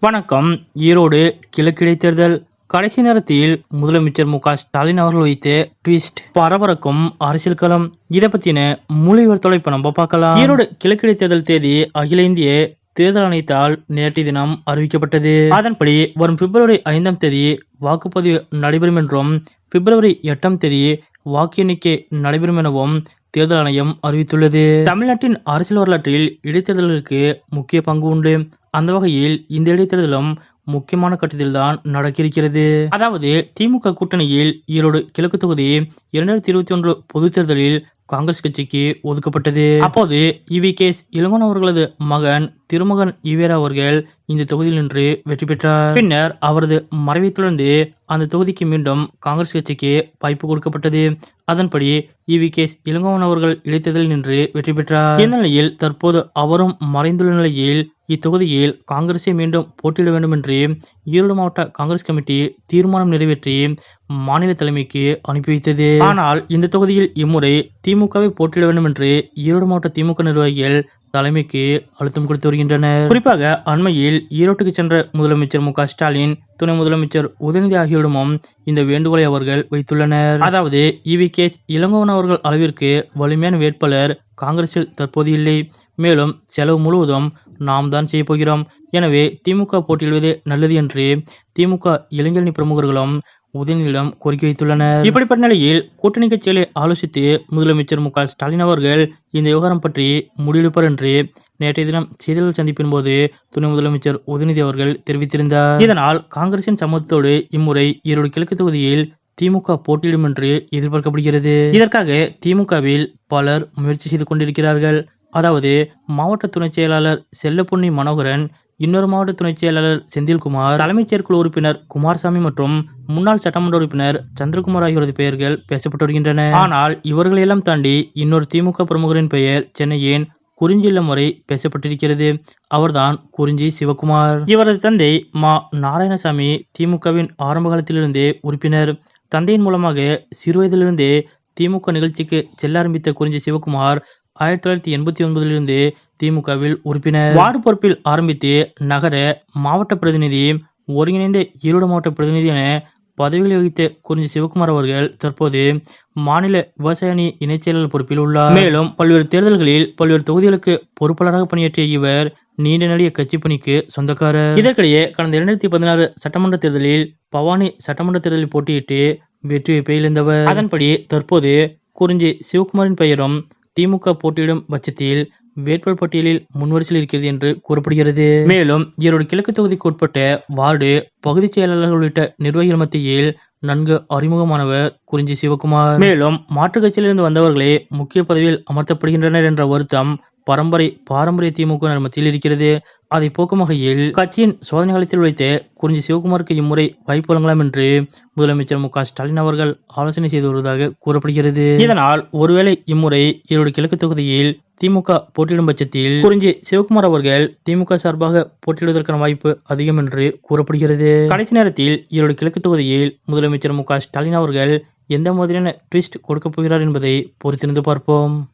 வணக்கம். ஈரோடு கிழக்கு இடைத்தேர்தல் கடைசி நேரத்தில் முதலமைச்சர் மு க ஸ்டாலின் அவர்கள் வைத்த ட்விஸ்ட் பரபரக்கும் அரசியல் களம். இதை பத்தின மொழிவர்த்தோட இப்ப நம்ம பார்க்கலாம். ஈரோடு கிழக்கு இடைத்தேர்தல் தேதி அகில இந்திய தேர்தல் ஆணையத்தால் நேற்றைய தினம் அறிவிக்கப்பட்டது. அதன்படி வரும் பிப்ரவரி ஐந்தாம் தேதி வாக்குப்பதிவு நடைபெறும் என்றும் பிப்ரவரி எட்டாம் தேதி வாக்கு எண்ணிக்கை நடைபெறும் எனவும் தேர்தல் ஆணையம் அறிவித்துள்ளது. தமிழ்நாட்டின் அரசியல் வரலாற்றில் இடைத்தேர்தல்களுக்கு முக்கிய பங்கு உண்டு. அந்த வகையில் இந்த இடைத்தேர்தலும் முக்கியமான கட்டத்தில் தான் நடக்கிருக்கிறது அதாவது திமுக கூட்டணியில் ஈரோடு கிழக்கு தொகுதி இரண்டாயிரத்தி இருபத்தி ஒன்று பொதுத் தேர்தலில் காங்கிரஸ் கட்சிக்கு ஒதுக்கப்பட்டது. அப்போது இவி கேஸ் இளங்கோன் அவர்களது மகன் திருமகன் ஈவேரா அவர்கள் இந்த தொகுதியில் நின்று வெற்றி பெற்றார். பின்னர் அவரது மறைவை தொடர்ந்து அந்த தொகுதிக்கு மீண்டும் காங்கிரஸ் கட்சிக்கு வாய்ப்பு கொடுக்கப்பட்டது. அதன்படி இவி கேஸ் இளங்கோவன் அவர்கள் இடைத்தேர்தலில் நின்று வெற்றி பெற்றார். இந்த நிலையில் தற்போது அவரும் மறைந்துள்ள நிலையில் இத்தொகுதியில் காங்கிரஸை மீண்டும் போட்டியிட வேண்டும் என்று ஈரோடு மாவட்ட காங்கிரஸ் கமிட்டி தீர்மானம் நிறைவேற்றி மாநில தலைமைக்கு அனுப்பி வைத்தது. ஆனால் இந்த தொகுதியில் இம்முறை திமுகவை போட்டியிட வேண்டும் என்று ஈரோடு மாவட்ட திமுக நிர்வாகிகள் தலைமைக்கு அழுத்தம் கொடுத்து வருகின்றனர். குறிப்பாக அண்மையில் ஈரோட்டுக்கு சென்ற முதலமைச்சர் மு ஸ்டாலின் துணை முதலமைச்சர் உதயநிதி ஆகியோரிடமும் இந்த வேண்டுகோளை அவர்கள் வைத்துள்ளனர். அதாவது இவி கே. இளங்கோவன் அவர்கள் அளவிற்கு வலிமையான வேட்பாளர் காங்கிரஸில் தற்போது இல்லை. மேலும் செலவு முழுவதும் நாம் தான் செய்ய போகிறோம். எனவே திமுக போட்டியிடுவது நல்லது என்று திமுக இளைஞரணி பிரமுகர்களும் உதயநிதியிடம் கோரிக்கை வைத்துள்ளனர். இப்படிப்பட்ட நிலையில் கூட்டணி கட்சிகளை ஆலோசித்து முதலமைச்சர் மு ஸ்டாலின் அவர்கள் இந்த விவகாரம் பற்றி முடிவெடுப்பார் என்று நேற்றைய தினம் செய்தியாளர் சந்திப்பின் போது துணை முதலமைச்சர் உதயநிதி அவர்கள் தெரிவித்திருந்தார். இதனால் காங்கிரசின் சம்மதத்தோடு இம்முறை ஈரோடு கிழக்கு தொகுதியில் திமுக போட்டியிடும் என்று எதிர்பார்க்கப்படுகிறது. இதற்காக திமுகவில் பலர் முயற்சி செய்து கொண்டிருக்கிறார்கள். அதாவது மாவட்ட துணைச் செயலாளர் செல்லப்பொன்னி மனோகரன் இன்னொரு மாவட்ட துணைச் செயலாளர் செந்தில்குமார் தலைமைச் செயற்குழு உறுப்பினர் குமாரசாமி மற்றும் முன்னாள் சட்டமன்ற உறுப்பினர் சந்திரகுமார் ஆகியோரது பெயர்கள் பேசப்பட்டு வருகின்றன. ஆனால் இவர்களையெல்லாம் தாண்டி இன்னொரு திமுக பிரமுகரின் பெயர் சென்னையின் குறிஞ்சி இல்லம் வரை பேசப்பட்டிருக்கிறது. அவர்தான் குறிஞ்சி சிவகுமார். இவரது தந்தை மா. நாராயணசாமி திமுகவின் ஆரம்ப காலத்திலிருந்தே உறுப்பினர். தந்தையின் மூலமாக சிறுவயதிலிருந்தே திமுக நிகழ்ச்சிக்கு செல்ல ஆரம்பித்த குறிஞ்சி சிவகுமார் ஆயிரத்தி தொள்ளாயிரத்தி எண்பத்தி ஒன்பதிலிருந்து திமுகவில் உறுப்பினர் வார்டு பொறுப்பில் ஆரம்பித்து நகர மாவட்ட பிரதிநிதி ஒருங்கிணைந்த ஈரோடு மாவட்ட பிரதிநிதி என பதவிகளை வகித்த குறிஞ்சி சிவகுமார் அவர்கள் தற்போது மாநில விவசாய அணி இணைச் செயலாளர் பொறுப்பில் உள்ளார். மேலும் பல்வேறு தேர்தல்களில் பல்வேறு தொகுதிகளுக்கு பொறுப்பாளராக பணியாற்றிய இவர் நீண்ட நெடிய கட்சி பணிக்கு சொந்தக்காரர். இதற்கிடையே கடந்த இரண்டாயிரத்தி பதினாறு சட்டமன்ற தேர்தலில் பவானி சட்டமன்ற தேர்தலில் போட்டியிட்டு வெற்றி வாய்ப்பை இழந்தவர். அதன்படி தற்போது குறிஞ்சி சிவகுமாரின் பெயரும் திமுக போட்டியிடும் பட்சத்தில் வேட்பாளர் பட்டியலில் முன்வரிசையில் இருக்கிறது என்று கூறப்படுகிறது. மேலும் ஈரோடு கிழக்கு தொகுதிக்கு உட்பட்ட வார்டு பகுதிச் செயலாளர்கள் உள்ளிட்ட நிர்வாகிகள் மத்தியில் நன்கு அறிமுகமானவர் குறிஞ்சி சிவகுமார். மேலும் மாற்றுக் கட்சியிலிருந்து வந்தவர்களே முக்கிய பதவியில் அமர்த்தப்படுகின்றனர் என்ற வருத்தம் பரம்பரை பாரம்பரிய திமுக மத்தியில் இருக்கிறது. அதை போக்கும் வகையில் கட்சியின் சோதனை காலத்தில் உழைத்து குறிஞ்சி சிவகுமாருக்கு இம்முறை வாய்ப்பு வழங்கலாம் என்று முதலமைச்சர் மு க ஸ்டாலின் அவர்கள் ஆலோசனை செய்து வருவதாக கூறப்படுகிறது. இதனால் ஒருவேளை இம்முறை ஈரோடு கிழக்கு தொகுதியில் திமுக போட்டியிடும் பட்சத்தில் குறிஞ்சி சிவகுமார் அவர்கள் திமுக சார்பாக போட்டியிடுவதற்கான வாய்ப்பு அதிகம் என்று கூறப்படுகிறது. கடைசி நேரத்தில் ஈரோடு கிழக்கு தொகுதியில் முதலமைச்சர் மு க ஸ்டாலின் அவர்கள் எந்த மாதிரியான ட்விஸ்ட் கொடுக்கப் போகிறார் என்பதை பொறுத்திருந்து பார்ப்போம்.